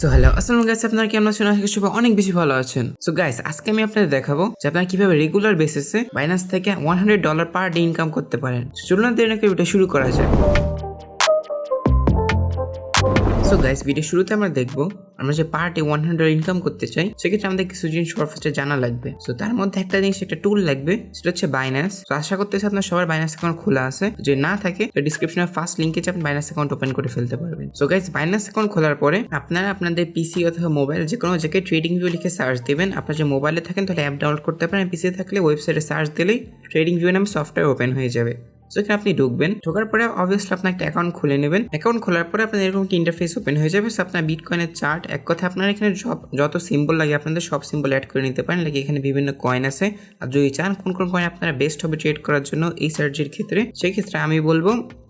So hello আসসালাম guys আপনারা কেমন আছেন? আশা সবাই অনেক বেশি ভালো আছেন। সো গাইস আজকে আমি আপনাদের দেখাবো যে আপনারা কীভাবে রেগুলার বেসিসে বাইনান্স থেকে one hundred dollar per day income করতে পারেন। চলুন দেরি না ভিডিও শুরু করা যায় গাইস ভিডিও শুরুতে আমরা দেখব, আমরা যে per day one hundred income করতে চাই, সেক্ষেত্রে আমাদের কিছু জিনিস ফার্স্টে জানা লাগবে। সো তার মধ্যে একটা জিনিস, একটা টুল লাগবে, সেটা হচ্ছে বাইন্যান্স তো আশা করতেছি আপনার সবার বাইন্যান্স অ্যাকাউন্ট খোলা আছে। যে না থাকে ডিসক্রিপশনের ফার্স্ট লিঙ্কে আপনি বাইন্যান্স অ্যাকাউন্ট ওপেন করে ফেলতে পারবেন। সো গাইস বাইন্যান্স অ্যাকাউন্ট খোলার পরে আপনারা আপনাদের পিসি অথবা মোবাইল যে কোনো জায়গায় ট্রেডিং ভিউ লিখে সার্চ দেবেন। আপনার যে মোবাইলে থাকেন, তাহলে অ্যাপ ডাউনলোড করতে পারেন। পিসি থাকলে ওয়েবসাইটে সার্চ দিলেই ট্রেডিং ভিউ নামে সফটওয়্যার ওপেন হয়ে যাবে। সো এখানে আপনি ঢুকবেন, ঢোকার পরে অবভিয়াসলি আপনার একটা অ্যাকাউন্ট খুলে নেবেন। অ্যাকাউন্ট খোলার পরে আপনার এরকম একটা ইন্টারফেস ওপেন হয়ে যাবে। সো আপনার বিটকয়েনের চার্ট এক কথা আপনার এখানে সব যত সিম্বল লাগে আপনাদের সব সিম্বল অ্যাড করে নিতে পারেন। লাইক এখানে বিভিন্ন কয়েন আছে। আর যদি চান কোন কোন কয়েন আপনারা বেস্ট হবে ট্রেড করার জন্য এই সার্জির ক্ষেত্রে, সেক্ষেত্রে আমি বলব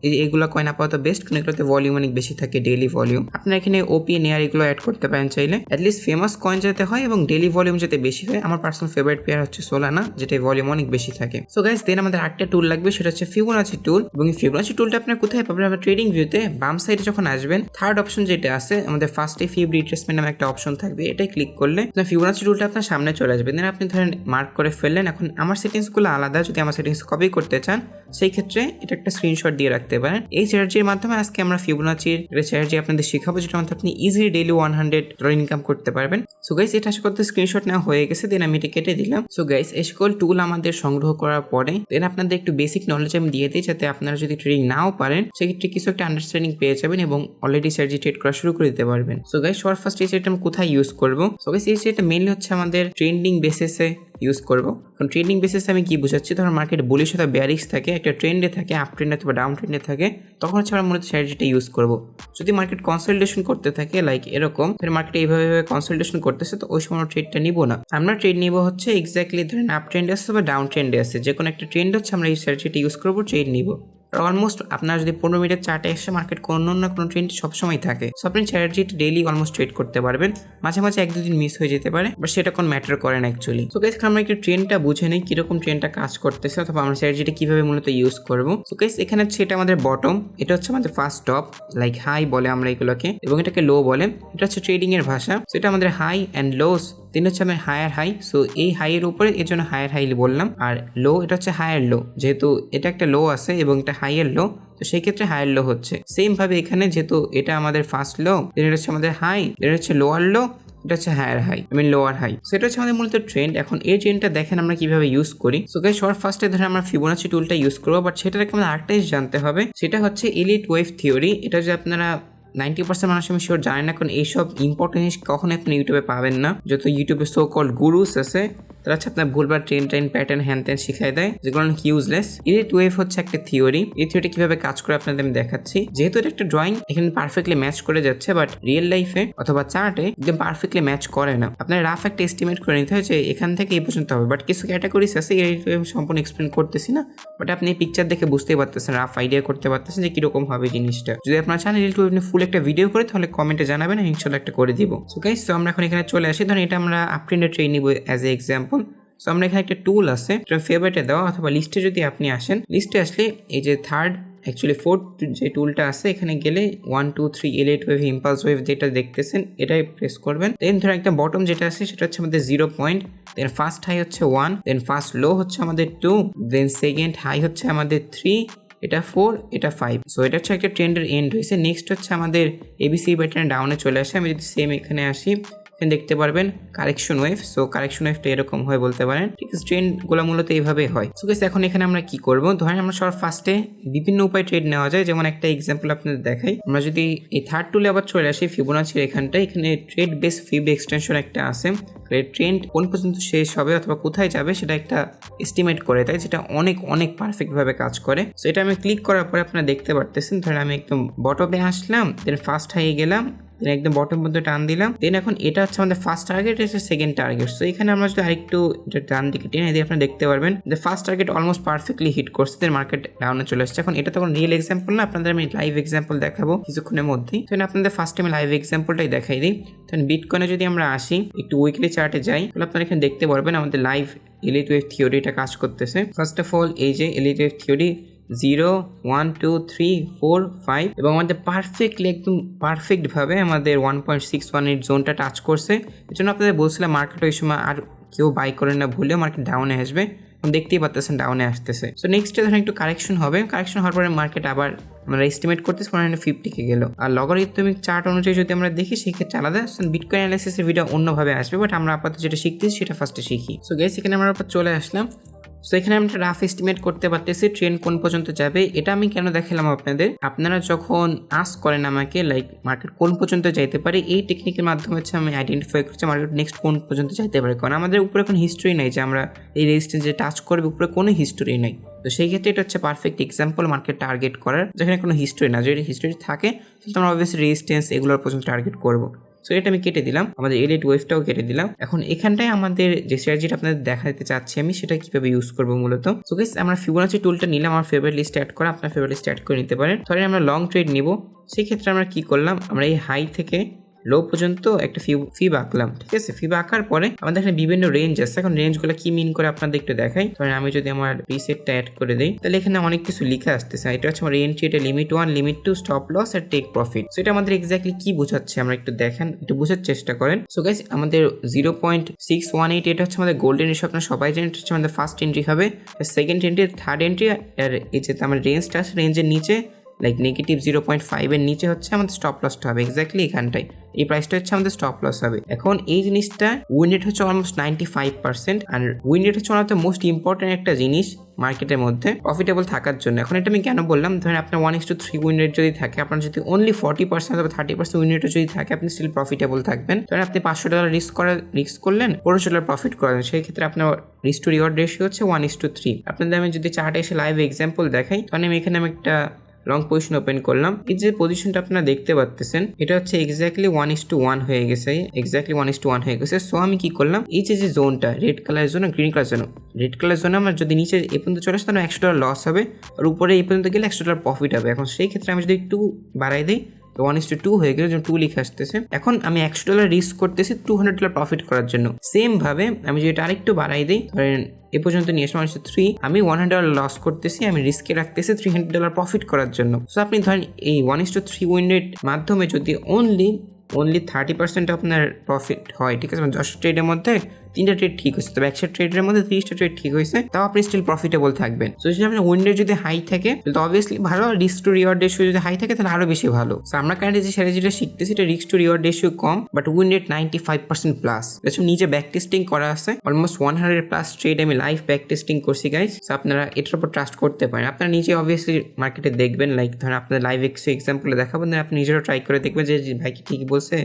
এই এগুলো কয়েন আপাতত বেস্ট কারণ এগুলোতে ভলিউম অনেক বেশি থাকে ডেইলি ভলিউম আপনারা এখানে ওপি নেয়ার এগুলো অ্যাড করতে পারেন চাইলে। অ্যাটলিস্ট ফেমাস কয়েন যাতে হয় এবং ডেইলি ভলিউম যাতে বেশি হয়। আমার পার্সোনাল ফেভারিট পেয়ার হচ্ছে সোলানা যেটা ভলিউম অনেক বেশি থাকে। সো গাইস দেন আমাদের আরেকটা টুল লাগবে, সেটা হচ্ছে ফিবোনাচি টুল এবং এই ফিবোনাচি টুলটা আপনার কোথায় পাবেন? আপনার ট্রেডিং ভিউতে বাম সাইডে যখন আসবেন থার্ড অপশন যেটা আছে, আমাদের ফার্স্টে ফিব রিট্রেসমেন্ট নামে একটা অপশন থাকবে। এটাই ক্লিক করলে আপনার ফিবোনাচি টুলটা আপনার সামনে চলে আসবে। দেন আপনি ধরেন মার্ক করে ফেললেন, এখন আমার সেটিংসগুলো আলাদা। যদি আমার সেটিংস কপি করতে চান, সেই ক্ষেত্রে এটা একটা স্ক্রিনশট দিয়ে রাখতে পারেন। এই চ্যাটার্জির মাধ্যমে আজকে আমরা ফিবোনাচির একটা চ্যাটার্জি আপনাদের শেখাবো, যেটা মধ্যে আপনি easily daily one hundred dollar income করতে পারবেন। সো গাইস এটা আশা করতে স্ক্রিনশট নেওয়া হয়ে গেছে দেন আমি এটা কেটে দিলাম। সো গাইস এই সকল টুল আমাদের সংগ্রহ করার পরে দেন আপনাদের একটু বেসিক নলেজ আমি দিয়ে দিই, যাতে আপনারা যদি ট্রেডিং নাও পারেন, সেক্ষেত্রে কিছু একটা আন্ডারস্ট্যান্ডিং পেয়ে যাবেন এবং অলরেডি চ্যাটার্জি ট্রেড করা শুরু করে দিতে পারবেন। সো গাইস সবার ফার্স্ট এই সেটটা আমি কোথায় ইউজ করব? সো গাইস এই সেটটা মেনলি হচ্ছে আমাদের ট্রেন্ডিং বেসিসে ইউজ করব। কারণ ট্রেন্ডিং বেসিসে আমি কি বোঝাচ্ছি? ধরো মার্কেট বলিস অথবা ব্যারিক্স থাকে, একটা ট্রেন্ডে থাকে আপ ট্রেন্ডে অথবা ডাউন ট্রেন্ডে থাকে, তখন হচ্ছে আমরা মূলত স্ট্র্যাটেজিটা ইউজ করব। যদি মার্কেট কনসালটেশন করতে থাকে লাইক এরকম ধর মার্কেট এইভাবে কনসালটেশন করতেছে, তো ওই সময় ট্রেডটা নিবো না। আমরা ট্রেড নিব হচ্ছে এক্স্যাক্টলি ধরেন আপ ট্রেন্ডে আসছে বা ডাউন ট্রেন্ডে আসছে যে কোনো একটা ট্রেন্ড হচ্ছে আমরা এই স্ট্র্যাটেজিটা ইউজ করব ট্রেড নিব। অলমোস্ট আপনার যদি পনেরো মিনিটের চার্টে এসে মার্কেট কোনো না কোনো ট্রেন্ড সবসময় থাকে। সো আপনি চ্যাটার্জিটা ডেইলি অলমোস্ট ট্রেড করতে পারবেন। মাঝে মাঝে এক দুদিন মিস হয়ে যেতে পারে বাট সেটা কোনো ম্যাটার করে না অ্যাকচুয়ালি সো গাইস আমরা একটু ট্রেনটা বুঝে নিই, কীরকম ট্রেনটা কাজ করতেছে, অথবা আমরা চ্যাটার্জিটা কীভাবে মূলত ইউজ করব। সো গাইস এখানে হচ্ছে এটা আমাদের বটম এটা হচ্ছে আমাদের ফার্স্ট টপ লাইক হাই বলে আমরা এগুলোকে, এবং এটাকে লো বলে, এটা হচ্ছে ট্রেডিং এর ভাষা সেটা আমাদের হাই অ্যান্ড লোস তিন হচ্ছে আমার হায়ার হাই সো এই হাইয়ের উপরে এর জন্য হায়ার হাই বললাম। আর লো এটা হচ্ছে হায়ার লো যেহেতু এটা একটা লো আছে এবং এটা হাইয়ের লো তো সেই ক্ষেত্রে হায়ার লো হচ্ছে। সেম ভাবে এখানে যেহেতু এটা আমাদের ফার্স্ট লো এটা হচ্ছে আমাদের হাই এটা হচ্ছে লোয়ার লো এটা হচ্ছে higher high I mean lower high সেটা হচ্ছে আমাদের মূলত ট্রেন্ড এখন এই ট্রেন্ডটা দেখেন আমরা কীভাবে ইউজ করি। সো গাইস সবার ফার্স্টে ধরে আমরা ফিবোনাচি টুলটা ইউজ করব বাট সেটা আমাদের আরেকটা জানতে হবে। সেটা হচ্ছে এলিট ওয়েভ থিওরি এটা যে আপনারা নাইনটি পার্সেন্ট মানুষ আমি শিওর জানেন না, কারণ এইসব ইম্পর্টেন্ট জিনিস কখনো আপনি ইউটিউবে পাবেন না। যত ইউটিউবে সো কল গুরুস আছে তারা হচ্ছে আপনার ভুলবার ট্রেন ট্রেন প্যাটার্ন হ্যান ত্যান শিখাই দেয়, যেগুলো অনেক ইউজলেস ইলিট ওয়েভ হচ্ছে একটা থিওরি এই থিওরিটা কীভাবে কাজ করে আপনাদের আমি দেখাচ্ছি। যেহেতু এটা একটা ড্রয়িং এখানে পারফেক্টলি ম্যাচ করে যাচ্ছে বাট রিয়েল লাইফে অথবা চার্টে একদম পারফেক্টলি ম্যাচ করে না। আপনার রাফ একটা এস্টিমেট করে নিতে হয় যে এখান থেকে এই পর্যন্ত হবে। বাট কিছু ক্যাটাগরিজ আছে, এই সম্পূর্ণ এক্সপ্লেন করতেছি না। বাট আপনি পিকচার দেখে বুঝতেই পারতেছেন রাফ আইডিয়া করতে পারতেছেন যে কীরকম হবে জিনিসটা। যদি আপনার চান রিল টু আপনি ফুল একটা ভিডিও করে, তাহলে কমেন্টে জানাবেন ইনশাল্লাহ একটা করে দিব। সো গাইস তো আমরা এখন এখানে চলে আসি। ধরুন এটা আমরা আপট্রেন্ডে ট্রেন নিব অ্যাজ এ এক্সাম্পল সো আমরা এখানে একটা টুল আছে ফেভারিটে দেওয়া, অথবা লিস্টে যদি আপনি আসেন লিস্টে আসলে এই যে থার্ড অ্যাকচুয়ালি ফোর্থ যে টুলটা আছে, এখানে গেলে one two three Elliott wave impulse wave যেটা দেখতেছেন, এটাই প্রেস করবেন। দেন ধরো একটা বটম যেটা আছে, সেটা হচ্ছে আমাদের zero point then first high হচ্ছে ওয়ান দেন ফার্স্ট লো হচ্ছে আমাদের টু দেন সেকেন্ড হাই হচ্ছে আমাদের থ্রি এটা ফোর এটা ফাইভ সো এটা হচ্ছে একটা ট্রেন্ডের এন্ড হয়েছে নেক্সট হচ্ছে আমাদের এবিসি ব্যাটার্ন ডাউনে চলে আসে। আমি যদি সেম এখানে আসি দেখতে পারবেন কারেকশন ওয়েভ। সো কারেকশন ওয়েভটা এরকম হয় বলতে পারেন। ঠিক আছে ট্রেন্ডগুলো মূলত এইভাবেই হয়। সো গেছে এখন এখানে আমরা কি করব? ধরেন আমরা সবার ফার্স্টে বিভিন্ন উপায় ট্রেড নেওয়া যায়। যেমন একটা এক্সাম্পল আপনাদের দেখাই। আমরা যদি এই থার্ড টুলে আবার চলে আসি ফিবোনাচির এখানটা এখানে ট্রেড বেস ফিব এক্সটেনশন একটা আছে। ট্রেন্ড কোন পর্যন্ত শেষ হবে অথবা কোথায় যাবে সেটা একটা এস্টিমেট করে দেয়, যেটা অনেক অনেক পারফেক্টভাবে কাজ করে। সো এটা আমি ক্লিক করার পরে আপনারা দেখতে পারতেছেন। ধরেন আমি একদম বটমে আসলাম দেন ফার্স্ট হাইয়ে গেলাম। দেন একদম বটম মধ্যে টান দিলাম। দেন এখন এটা হচ্ছে আমাদের ফার্স্ট টার্গেট এটা সেকেন্ড টার্গেট সো এখানে আমরা যদি আরেকটু এটা ডান দিকে টেনে দিয়ে আপনারা দেখতে পারবেন। যে first target almost perfectly hit করছে। দেন মার্কেট ডাউনে চলে আসছে এখন এটা তখন রিয়েল এক্সাম্পল না। আপনাদের আমি লাইভ এক্সাম্পল দেখাবো কিছুক্ষণের মধ্যেই। তো আপনাদের ফার্স্ট আমি লাইভ এক্সাম্পলটাই দেখাই দিই। তখন বিটকয়েনে যদি আমরা আসি, একটু উইকলি চার্টে যাই, তাহলে আপনারা এখানে দেখতে পারবেন আমাদের লাইভ এলিট ওয়েভ থিওরিটা কাজ করতেছে। ফার্স্ট অফ অল এই যে Elliott wave theory zero one two three four five এবং আমাদের পারফেক্টলি একদম পারফেক্টভাবে আমাদের one point six one eight জোনটা টাচ করছে। এই জন্য আপনাদের বলছিলাম মার্কেট ওই সময় আর কেউ বাই করে না ভুলেও মার্কেট ডাউনে আসবে। দেখতেই পাচ্ছেন ডাউনে আসতেছে। সো নেক্সট ধরেন একটু কারেকশন হবে। কারেকশন হওয়ার পরে মার্কেট আবার আমরা এস্টিমেট করতেছি ওয়ান হান্ড্রেড ফিফটিকে গেল। আর লগারিদমিক চার্ট অনুযায়ী যদি আমরা দেখি, সেক্ষেত্রে আলাদা। বিটকয়েন অ্যানালিসিসের ভিডিও অন্যভাবে আসবে বাট আমরা আপাতত যেটা শিখতেছি, সেটা ফার্স্টে শিখি। সো গেস এখানে আমরা চলে আসলাম। সো এখানে আমরা রাফ এস্টিমেট করতে পারতেছি ট্রেন কোন পর্যন্ত যাবে। এটা আমি কেন দেখালাম আপনাদের? আপনারা যখন আস করেন আমাকে লাইক মার্কেট কোন পর্যন্ত যাইতে পারে, এই টেকনিকের মাধ্যমে হচ্ছে আমি আইডেন্টিফাই করছি মার্কেট নেক্সট কোন পর্যন্ত যাইতে পারে। কারণ আমাদের উপরে কোনো হিস্ট্রি নেই যে আমরা এই রেজিস্ট্যান্সে টাচ করবে, উপরে কোনো হিস্ট্রি নেই। তো সেই ক্ষেত্রে এটা হচ্ছে পারফেক্ট এক্সাম্পল মার্কেট টার্গেট করার, যেখানে কোনো হিস্ট্রি না। যদি হিস্ট্রি থাকে, তাহলে আমরা অবভিয়াসলি রেজিস্ট্যান্স এগুলোর পর্যন্ত টার্গেট করব। সো এটা আমি কেটে দিলাম। আমাদের এলিট ওয়েভটাও কেটে দিলাম। এখন এখানটায় আমাদের যে স্ট্র্যাটেজিটা আপনাদের দেখা দিতে চাচ্ছি আমি, সেটা কীভাবে ইউজ করব মূলত? সো গেস আমরা ফিবোনাচি টুলটা নিলাম। আমার ফেভারিট লিস্ট অ্যাড করা, আপনার ফেভারিট লিস্ট অ্যাড করে নিতে পারেন। ধরেন আমরা লং ট্রেড নিব। সেক্ষেত্রে আমরা কি করলাম? আমরা এই হাই থেকে লো পর্যন্ত একটা ফি ফি বাঁকলাম, ঠিক আছে? ফি বাঁকার পরে আমাদের এখানে বিভিন্ন রেঞ্জ আছে। এখন রেঞ্জগুলো কি মিন করে আপনাদের একটু দেখাই। ধরেন আমি যদি আমার রিসেটটা অ্যাড করে দিই, তাহলে এখানে অনেক কিছু লেখা আসতেছে। এটা হচ্ছে আমার এন্ট্রি এটা limit one limit two stop loss আর টেক প্রফিট সো এটা আমাদের এক্স্যাক্টলি কি বোঝাচ্ছে? আমরা একটু দেখেন, একটু বোঝার চেষ্টা করেন। সো গাইস আমাদের zero point six one eight এটা হচ্ছে আমাদের গোল্ডেন ইস্যু আপনার সবাই জানেন, এটা হচ্ছে আমাদের ফার্স্ট এন্ট্রি হবে। সেকেন্ড এন্ট্রি থার্ড এন্ট্রি আর এই যে আমার রেঞ্জটা রেঞ্জের নিচে লাইক নেগেটিভ জিরো পয়েন্ট ফাইভের নিচে হচ্ছে আমাদের স্টপ লসটা হবে এক্স্যাক্টলি এখানটায়। এই প্রাইসটা হচ্ছে আমাদের স্টপ লস হবে। এখন এই জিনিসটা উইন রেট হচ্ছে অলমোস্ট নাইনটি ফাইভ পার্সেন্ট আর উইন রেট হচ্ছে অফ মোস্ট ইম্পর্টেন্ট একটা জিনিস মার্কেটের মধ্যে প্রফিটেবল থাকার জন্য। এখন এটা আমি কেন বললাম? ধরেন আপনার one is two three win rate যদি থাকে, আপনার যদি অনলি ফর্টি পার্সেন্ট অথবা থার্টি পার্সেন্ট উইন রেটও যদি থাকে, আপনি স্টিল প্রফিটেবল থাকবেন। ধরেন আপনি পাঁচশো ডলার রিস্ক করার রিস্ক করলেন, পনেরোশো ডলার প্রফিট করেন সেই ক্ষেত্রে আপনার রিস্ক টু রিওয়ার্ড রেশিও হচ্ছে ওয়ান ইস টু থ্রি আপনাদের আমি যদি চার্টে এসে লাইভ এক্সাম্পল দেখাই তাহলে আমি এখানে আমি একটা লং পজিশন ওপেন করলাম। এই যে পজিশনটা আপনারা দেখতে পাচ্ছেন এটা হচ্ছে exactly one is two one হয়ে গেছে exactly one is two one হয়ে গেছে। সো আমি কি করলাম, এই যে যে জোনটা রেড কালারের জন্য গ্রিন কালার জন্য রেড কালার জন্য আমার যদি নিচে এ পর্যন্ত চলে আসে, তাহলে একশো ডলার লস হবে। আর উপরে এই পর্যন্ত গেলে একশো ডলার প্রফিট হবে। এখন সেই ক্ষেত্রে আমি যদি একটু বাড়াই দিই তো ওয়ান ইস টু টু হয়ে গেলে টু লিখে আসতেছে। এখন আমি একশো ডলার রিস্ক করতেছি টু হান্ড্রেড ডলার প্রফিট করার জন্য। সেম ভাবে আমি যদি এটা আরেকটু বাড়াই দিই, ধরেন এ পর্যন্ত নিয়ে আসলাম হচ্ছে থ্রি আমি ওয়ান হান্ড্রেড ডলার লস করতেছি, আমি রিস্কে রাখতেছি থ্রি হান্ড্রেড ডলার প্রফিট করার জন্য। সো আপনি ধরেন এই ওয়ান ইস টু থ্রি উইন্ডেড মাধ্যমে যদি অনলি অনলি থার্টি পার্সেন্ট আপনার প্রফিট হয়, ঠিক আছে? মানে দশটা ট্রেডের মধ্যে তিনটা ট্রেড ঠিক হয়েছে। তবে একশো ট্রেডের মধ্যে তিরিশটা ট্রেড ঠিক হয়েছে, তাও আপনি স্টিল প্রফিটেবল থাকবেন। তো যদি আপনার উইন্ডের যদি হাই থাকে, তাহলে অবভিয়াসলি ভালো রিস্ক টু রিওয়ার্ড রেশিও যদি হাই থাকে, তাহলে আরও বেশি ভালো। তো আমরা কারেন্টলি যে স্ট্র্যাটেজিটা শিখতেছি, এটা risk to reward ratio com but win rate ninety five percent plus যেসব নিজে ব্যাক টেস্টিং করা আছে। Almost one hundred plus trade আমি লাইভ ব্যাক টেস্টিং করছি গাইজ সো আপনারা এটার উপর ট্রাস্ট করতে পারেন। আপনারা নিজে অবভিয়াসলি মার্কেটে দেখবেন লাইক ধরেন আপনার লাইভ এক্সে এক্সাম্পলে দেখাবেন আপনি নিজেরও ট্রাই করে দেখবেন যে ভাই কি ঠিক বলছে।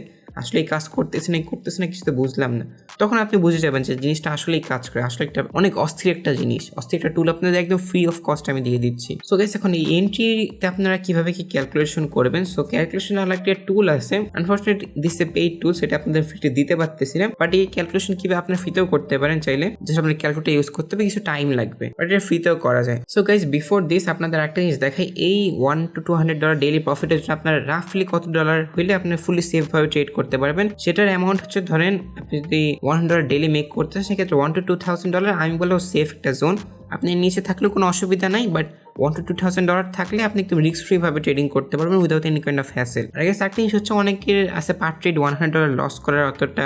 আসলে এই কাজ করতেছে না করতেছে না কিছু তো বুঝলাম না। তখন আপনি বুঝে যাবেন যে জিনিসটা আসলেই কাজ করে, আসলে একটা অনেক অস্থির একটা জিনিস। অস্থির একটা টুল আপনাদের একদম ফ্রি অফ কস্ট আমি দিয়ে দিচ্ছি। সো গাইস এখন এই এন্ট্রিতে আপনারা কীভাবে কি ক্যালকুলেশন করবেন? সো ক্যালকুলেশন আলাদা একটা টুল আছে। Unfortunate this a paid tool সেটা আপনাদের ফ্রিতে দিতে পারতেছি না। বাট এই ক্যালকুলেশন কীভাবে আপনার ফ্রিতেও করতে পারেন চাইলে যেটা আপনার ক্যালকুলেটার ইউজ করতে হবে, কিছু টাইম লাগবে। বাট এটা ফ্রিতেও করা যায়। সো গাইস বিফোর দিস আপনাদের একটা জিনিস দেখাই। এই one to two hundred dollar daily প্রফিটের জন্য আপনার রাফলি কত ডলার হইলে আপনি ফুলি সেফভাবে ট্রেড করতে পারবেন। সেটার অ্যামাউন্ট হচ্ছে ধরেন, আপনি যদি ওয়ান হান্ড্রেড ডেলি মেক করতে সেক্ষেত্রে one to two thousand dollar আমি বলব সেফ একটা জোন আপনি নিচে থাকলেও কোনো অসুবিধা নাই but one to two thousand dollar থাকলে আপনি একটু রিস্ক ফ্রিভাবে ট্রেডিং করতে পারবেন without any kind of hassle আর আগে একটা জিনিস হচ্ছে অনেকের আছে per trade one hundred dollar loss করার অতটা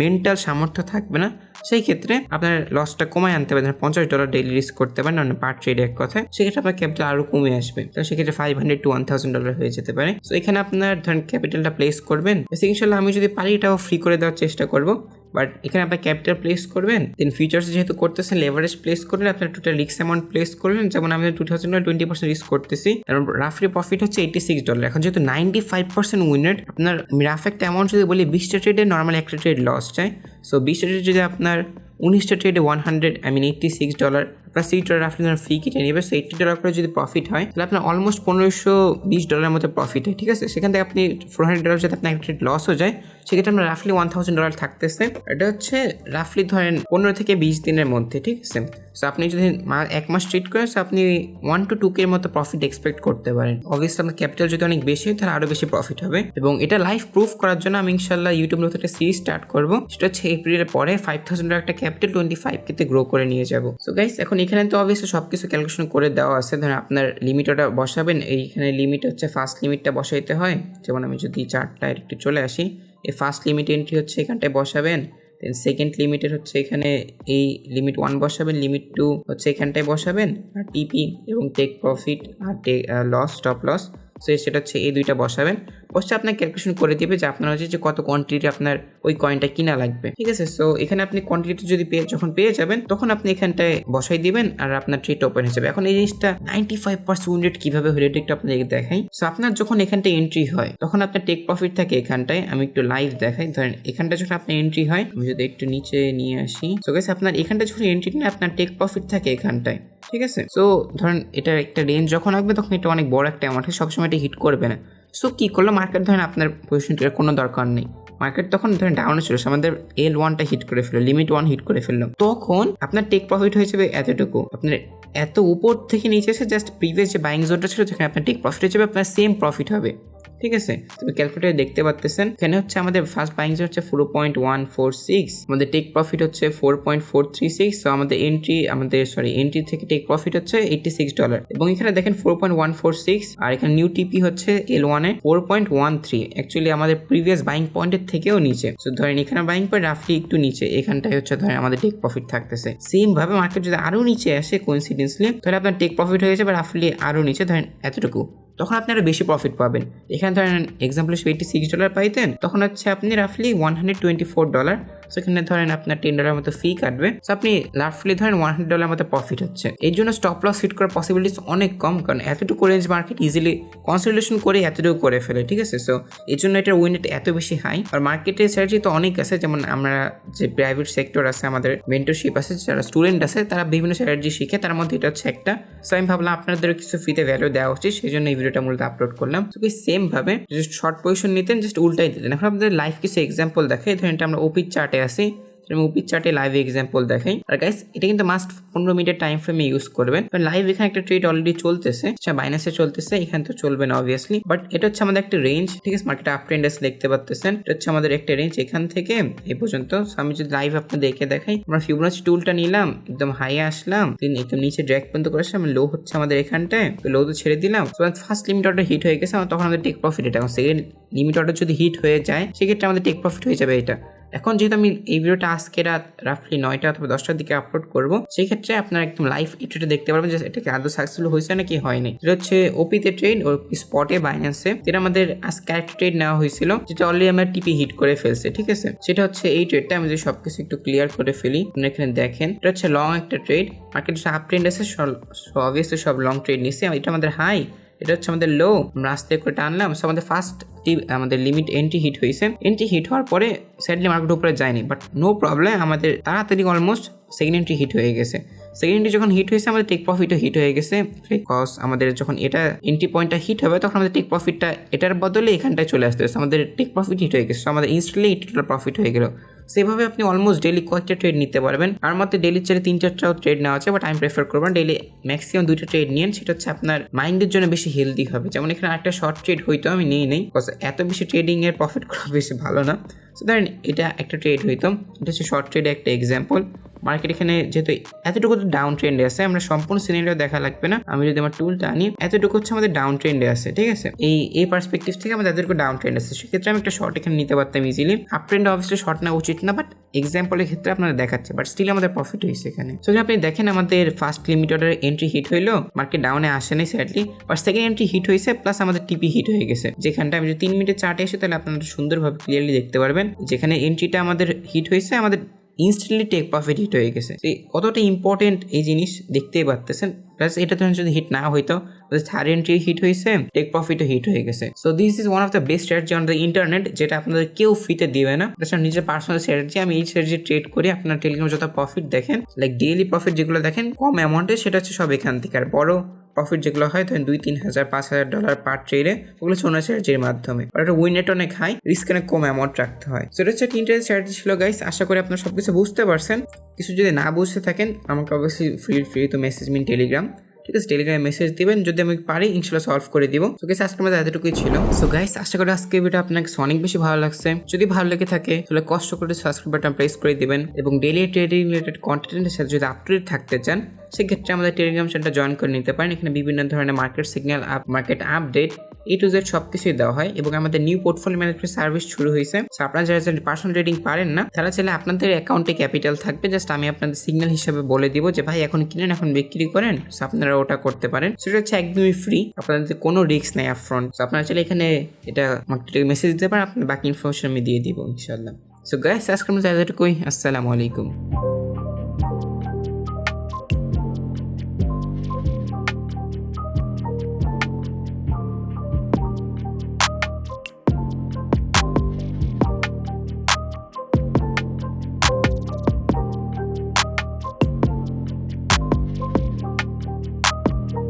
মেন্টাল সামর্থ্য থাকবে না। সেই ক্ষেত্রে আপনার লসটা কমায় আনতে পারেন পঞ্চাশ ডলার ডেইলি রিস্ক করতে পারেন মানে পার ট্রেড এক কথায়। সেক্ষেত্রে আপনার ক্যাপিটাল আরও কমে আসবে। তো সেক্ষেত্রে five hundred to one thousand dollar হয়ে যেতে পারে। তো এখানে আপনার ধরেন ক্যাপিটালটা প্লেস করবেন। ইনশাল্লাহ আমি যদি পারি এটাও ফ্রি করে দেওয়ার চেষ্টা করব। বাট এখানে আপনার ক্যাপিটাল প্লেস করবেন দেন ফিচার্স যেহেতু করতেছেন লেভারেজ প্লেস করলেন আপনার টোটাল রিক্স অ্যামাউন্ট প্লেস করলেন, যেমন আমি two thousand twenty percent risk করতেছি কারণ রাফলি প্রফিট হচ্ছে এইটি সিক্স ডলার এখন যেহেতু নাইনটি ফাইভ পার্সেন্ট উইনেট আপনার রাফ একটা অ্যামাউন্ট যদি বলি, বিশটা ট্রেডে নর্মাল একটা ট্রেড লস চাই সো বিশটা ট্রেড যদি আপনার উনিশটা ট্রেডে one hundred I mean eighty six dollar আপনার সিক্স ডলার আপনার ফি কেটে নেবে সো এইটটি ডলার করে যদি প্রফিট হয়, তাহলে আপনার অলমোস্ট পনেরোশো বিশ ডলারের মতো প্রফিট হয়, ঠিক আছে? সেখান থেকে আপনি ফোর হান্ড্রেড ডলার যদি আপনার একটা লস হয়ে যায়, সেক্ষেত্রে আপনার রাফলি ওয়ান থাউজেন্ড ডলার থাকতেছে। এটা হচ্ছে রাফলি ধরেন পনেরো থেকে বিশ দিনের মধ্যে, ঠিক আছে? সো আপনি যদি এক মাস ট্রিট করেন সো আপনি ওয়ান টু টু কের মতো প্রফিট এক্সপেক্ট করতে পারেন। অবভিয়াসলি আপনার ক্যাপিটাল যদি অনেক বেশি হয়, তাহলে আরও বেশি প্রফিট হবে। এবং এটা লাইভ প্রুফ করার জন্য আমি ইনশাল্লাহ ইউটিউব মতো একটা সিরিজ স্টার্ট করব। সেটা হচ্ছে এপ্রিলের পরে ফাইভ থাউজেন্ড একটা ক্যাপিটাল টোয়েন্টি ফাইভ কেতে গ্রো করে নিয়ে যাব। সো গাইস এখন এখানে তো অবভিয়াসলি সব কিছু ক্যালকুলেশন করে দেওয়া আছে। ধরেন আপনার লিমিট ওটা বসাবেন, এইখানে লিমিট হচ্ছে ফার্স্ট লিমিটটা বসাইতে হয়। যেমন আমি যদি চারটা একটু চলে আসি, এই ফার্স্ট লিমিট এন্ট্রি হচ্ছে এখানটায় বসাবেন দেন সেকেন্ড লিমিটের হচ্ছে এখানে এই লিমিট ওয়ান বসাবেন লিমিট টু হচ্ছে এখানটায় বসাবেন, আর টিপি এবং টেক প্রফিট আর লস স্টপ লস সো সেটা হচ্ছে এই দুইটা বসাবেন। বসে আপনার ক্যালকুলেশন করে দিবে যে আপনার হচ্ছে যে কত কোয়ান্টিটি আপনার ওই কয়েনটা কিনা লাগবে। ঠিক আছে? সো এখানে আপনি কোয়ান্টিটি যদি পেয়ে, যখন পেয়ে যাবেন, তখন আপনি এখানটায় বসাই দিবেন আর আপনার ট্রেড ওপেন হয়ে যাবে। এখন এই জিনিসটা নাইনটি ফাইভ পার্সেন্ট উইন্ডেড কীভাবে হলে, এটা একটু আপনাদেরকে দেখাই। সো আপনার যখন এখানটায় এন্ট্রি হয়, তখন আপনার টেক প্রফিট থাকে এখানটায়। আমি একটু লাইভ দেখাই। ধরেন এখানটা যখন আপনার এন্ট্রি হয়, আমি যদি একটু নিচে নিয়ে আসি। সো গেছে আপনার এখানটা যখন এন্ট্রি নিয়ে, আপনার টেক প্রফিট থাকে এখানটায়। ঠিক আছে? সো ধরেন এটা একটা রেঞ্জ যখন আসবে তখন এটা অনেক বড় একটা অ্যামাউন্ট সবসময় এটা হিট করবে না। সো কী করল? মার্কেট ধরেন আপনার পজিশনটার কোনো দরকার নেই। মার্কেট তখন ধরেন ডাউনে ছিল আমাদের এল ওয়ানটা হিট করে ফেলল লিমিট ওয়ান হিট করে ফেলল। তখন আপনার টেক প্রফিট হয়ে যাবে এতটুকু। আপনার এত উপর থেকে নিচে এসে জাস্ট প্রিভিয়াস যে বাইং জোনটা ছিল যেখানে আপনার টেক প্রফিট হয়ে যাবে, আপনার সেম প্রফিট হবে। ঠিক আছে? তুমি ক্যালকুলেটারে দেখতে পাচ্ছেন এখানে হচ্ছে আমাদের ফার্স্ট বাইং হচ্ছে four point one four six আমাদের টেক প্রফিট হচ্ছে four point four three six তো আমাদের এন্ট্রি আমাদের সরি এন্ট্রি থেকে টেক প্রফিট হচ্ছে এইটটি সিক্স ডলার এবং এখানে দেখেন four point one four six আর এখানে নিউ টিপি হচ্ছে এল ওয়ানে four point one three actually আমাদের প্রিভিয়াস বাইং পয়েন্টের থেকেও নিচে। তো ধরেন এখানে বাইং পয়েন্ট রাফলি একটু নিচে, এখানটায় হচ্ছে ধরেন আমাদের টেক প্রফিট থাকতেছে। সেম ভাবে মার্কেট যদি আরও নিচে আসে কোইন্সিডেন্সলি তাহলে আপনার টেক প্রফিট হয়ে যাবে রাফলি আরও নিচে, ধরেন এতটুকু। তখন আপনি আরও বেশি প্রফিট পাবেন। এখানে ধরেন এক্সাম্পল হিসেবে এইটি সিক্স ডলার পাইতেন, তখন হচ্ছে আপনি রাফলি one hundred twenty four dollar সেখানে ধরেন আপনার টেন ডলার মতো ফি কাটবে। তো আপনি রাফলি ধরেন ওয়ান হান্ড্রেড ডলার মতো প্রফিট হচ্ছে। এই জন্য স্টপ লস হিট করার পসিবিলিটিস অনেক কম, কারণ এতটুকু রেঞ্জ মার্কেট ইজিলি কনসিডারেশন করে এতটুকু করে ফেলে, ঠিক আছে? সো এই জন্য এটার উইনেট এত বেশি হাই আর মার্কেটের স্ট্র্যাটেজি তো অনেক আছে, যেমন আমরা যে প্রাইভেট সেক্টর আছে, আমাদের মেন্টরশিপ আছে, যারা স্টুডেন্ট আছে, তারা বিভিন্ন স্ট্র্যাটেজি শিখে, তার মধ্যে এটা হচ্ছে একটা। সো আমি ভাবলাম আপনাদের কিছু ফ্রিতে ভ্যালু দেওয়া উচিত, সেই জন্য এই ভিডিওটা মূলত আপলোড করলাম। তো সেম ভাবে জাস্ট শর্ট পজিশন নিতেন জাস্ট উল্টাই দিতেন। এখন আপনাদের লাইফ কিছু এক্সাম্পল দেখে ধরেন আমরা ওপির চার্টে আছি। আমি চার্টে লাইভ এক্সাম্পল দেখাই। আর গাইস এটা কিন্তু মাস্ট পনেরো মিনিটের টাইম ফ্রেমে ইউজ করবেন। লাইভ এখানে একটা ট্রেড অলরেডি চলতেছে আচ্ছা বাইনাসে চলতেছে, এখানে তো চলবে না অবভিয়াসলি বাট এটা হচ্ছে আমাদের একটা রেঞ্জ ঠিক আছে? মার্কেটে আপ ট্রেন্ড আছে দেখতে পাচ্ছেন এটা হচ্ছে আমাদের একটা রেঞ্জ এখান থেকে, এই পর্যন্ত। আমি যদি লাইভ আপনাদের দেখে দেখাই, আমরা ফিবোনাচি টুলটা নিলাম, একদম হাই আসলাম একদম নিচে ড্র্যাক পর্যন্ত করে আসলাম লো হচ্ছে আমাদের এখানটায় লো তো ছেড়ে দিলাম। ফার্স্ট লিমিট অর্ডার হিট হয়ে গেছে তখন আমাদের টেক প্রফিট এটা। সেকেন্ড লিমিট অর্ডার যদি হিট হয়ে যায়, সেক্ষেত্রে আমাদের টেক প্রফিট হয়ে যাবে এটা। এখন যেহেতু আমি এই ভিডিওটা আজকে রাত রাফলি নয়টা অথবা দশটার দিকে আপলোড করব সেই ক্ষেত্রে আপনারা একদম লাইভ এটা দেখতে পারবেন যে এটাকে আদৌ সাকসেসফুল হয়েছে নাকি হয়নি এটা হচ্ছে ওপিতে ট্রেড ও স্পটে বাইন্যান্সে যেটা আমাদের আজকে একটা ট্রেড নেওয়া হয়েছিল, যেটা অলরেডি আমরা টিপি হিট করে ফেলছে, ঠিক আছে? সেটা হচ্ছে এই ট্রেডটা আমি যদি সবকিছু একটু ক্লিয়ার করে ফেলি, আপনারা এখানে দেখেন, এটা হচ্ছে লং একটা ট্রেড মার্কেট আপ ট্রেন্ড আছে অবভিয়াসলি সব লং ট্রেড নিচ্ছে এটা আমাদের হাই এটা হচ্ছে আমাদের লো আমরা আস্তে করে টানলাম সো আমাদের ফার্স্ট আমাদের লিমিট এন্ট্রি হিট হয়েছে। এন্ট্রি হিট হওয়ার পরে স্যাডলি মার্কেট উপরে যায়নি বাট নো প্রবলেম আমাদের তাড়াতাড়ি অলমোস্ট সেকেন্ড এন্ট্রি হিট হয়ে গেছে। সেকেন্ড এন্ট্রি যখন হিট হয়েছে, আমাদের টেক প্রফিটও হিট হয়ে গেছে বিকজ আমাদের যখন এটা এন্ট্রি পয়েন্টটা হিট হবে, তখন আমাদের টেক প্রফিটটা এটার বদলে এখানটায় চলে আসতে আমাদের টেক প্রফিট হিট হয়ে গেছে আমাদের ইনস্ট্যান্টলি এইটি প্রফিট হয়ে গেল। সেভাবে আপনি অলমোস্ট ডেলি কয়েকটা ট্রেড নিতে পারবেন। আর মধ্যে ডেলি চারে তিন চারটাও ট্রেড নেওয়া আছে বাট আমি প্রেফার করব ডেলি ম্যাক্সিমাম দুইটা ট্রেড নিন সেটা হচ্ছে আপনার মাইন্ডের জন্য বেশি হেলদি হবে। যেমন এখানে একটা শর্ট ট্রেড হইতো, আমি নিয়ে নেই বিকজ এত বেশি ট্রেডিংয়ের প্রফিট করা বেশি ভালো না। সো ধরেন এটা একটা ট্রেড হইতো, এটা হচ্ছে শর্ট ট্রেডে একটা এক্সাম্পল মার্কেট এখানে যেহেতু এতটুকু তো ডাউন ট্রেন্ডে আছে, আমরা সম্পূর্ণ সিনারিও দেখা লাগবে না। আমি যদি আমার টুলটা আনি, এতটুকু হচ্ছে আমাদের ডাউন ট্রেন্ডে আছে, ঠিক আছে? এই এই পার্সপেক্টিভ থেকে আমাদের এতটুকু ডাউন ট্রেন্ড আছে। সেক্ষেত্রে আমি একটা শর্ট এখানে নিতে পারতাম ইজিলি আপ ট্রেন্ড অবশ্যই শর্ট নেওয়া উচিত না বাট এক্সাম্পলের ক্ষেত্রে আপনারা দেখাচ্ছে বাট স্টিল আমাদের প্রফিট হয়েছে এখানে। সো আপনি দেখেন আমাদের first limit order entry hit হইল মার্কেট ডাউনে আসে নাই sadly but second entry hit হয়েছে প্লাস আমাদের টিপি হিট হয়ে গেছে। যেখানটা আমি যদি তিন মিনিটের চার্টে এসে, তাহলে আপনারা সুন্দরভাবে ক্লিয়ারলি দেখতে পারবেন। যেখানে এন্ট্রিটা আমাদের হিট হয়েছে, আমাদের ইনস্ট্যান্টলি টেক প্রফিট হিট হয়ে গেছে। কতটা ইম্পর্টেন্ট এই জিনিস দেখতেই পারতেছেন। প্লাস এটা ধরেন যদি হিট না হইতো থার্ড এন্ট্রি হিট হয়েছে টেক প্রফিটও হিট হয়ে গেছে। So this is one of the best strategy on the internet যেটা আপনাদের কেউ ফিতে দিবে না। তাছাড়া নিজের পার্সোনাল স্ট্র্যাটেজি আমি এই স্ট্র্যাটেজি ট্রেড করে, আপনার টেলিগ্রাম যত প্রফিট দেখেন লাইক ডেইলি প্রফিট যেগুলো দেখেন, কম অ্যামাউন্টে সেটা হচ্ছে সব এখান থেকে। আর বড় প্রফিট যেগুলো হয়, ধরেন দুই, তিন হাজার, পাঁচ হাজার ডলার পার ট্রেডে ওগুলো সোনা স্ট্র্যাটেজির মাধ্যমে। আর একটা উইনেট অনেক হাই রিস্ক অনেক কম অ্যামাউন্ট রাখতে হয়। সেটা হচ্ছে তিনটে স্ট্র্যাটেজি ছিল গাইস আশা করি আপনার সবকিছু বুঝতে পারছেন। কিছু যদি না বুঝতে থাকেন, আমাকে অবশ্যই ফ্রি ফ্রি তো মেসেজ মিন টেলিগ্রাম ঠিক আছে, টেলিগ্রামে মেসেজ দিবেন, যদি আমি পারি, ইনশাল্লাহ সলভ করে দিব। সো গাইস আজকে আমাদের এতটুকুই ছিল। সো গাইস আশা করি আজকে ভিডিও আপনাকে অনেক বেশি ভালো লাগছে। যদি ভালো লেগে থাকে, তাহলে কষ্ট করে সাবস্ক্রাইব বাটন প্রেস করে দিবেন এবং ডেলি ট্রেডিং রিলেটেড কন্টেন্টের সাথে যদি আপ টু ডেট থাকতে চান, সেক্ষেত্রে আমাদের টেলিগ্রাম চ্যানেলটা জয়েন করে নিতে পারেন। এখানে বিভিন্ন ধরনের market signal up market update A to Z সব কিছুই দেওয়া হয় এবং আমাদের নিউ পোর্টফোলিও ম্যানেজমেন্ট সার্ভিস শুরু হয়েছে। আপনারা যারা যারা পার্সোনাল ট্রেডিং পারেন না, তারা চাইলে আপনাদের অ্যাকাউন্টে ক্যাপিটাল থাকবে। জাস্ট আমি আপনাদের সিগন্যাল হিসেবে বলে দিব যে, ভাই, এখন কিনেন, এখন বিক্রি করেন। আপনারা ওটা করতে পারেন। সেটা হচ্ছে একদমই ফ্রি আপনাদের কোনো রিস্ক নেই আপফ্রন্ট আপনারা চাইলে এখানে এটা আমাকে মেসেজ দিতে পারেন। আপনার বাকি ইনফরমেশন আমি দিয়ে দিব ইনশাল্লাহ সো মতো এতটুকুই। আসসালামু আলাইকুম।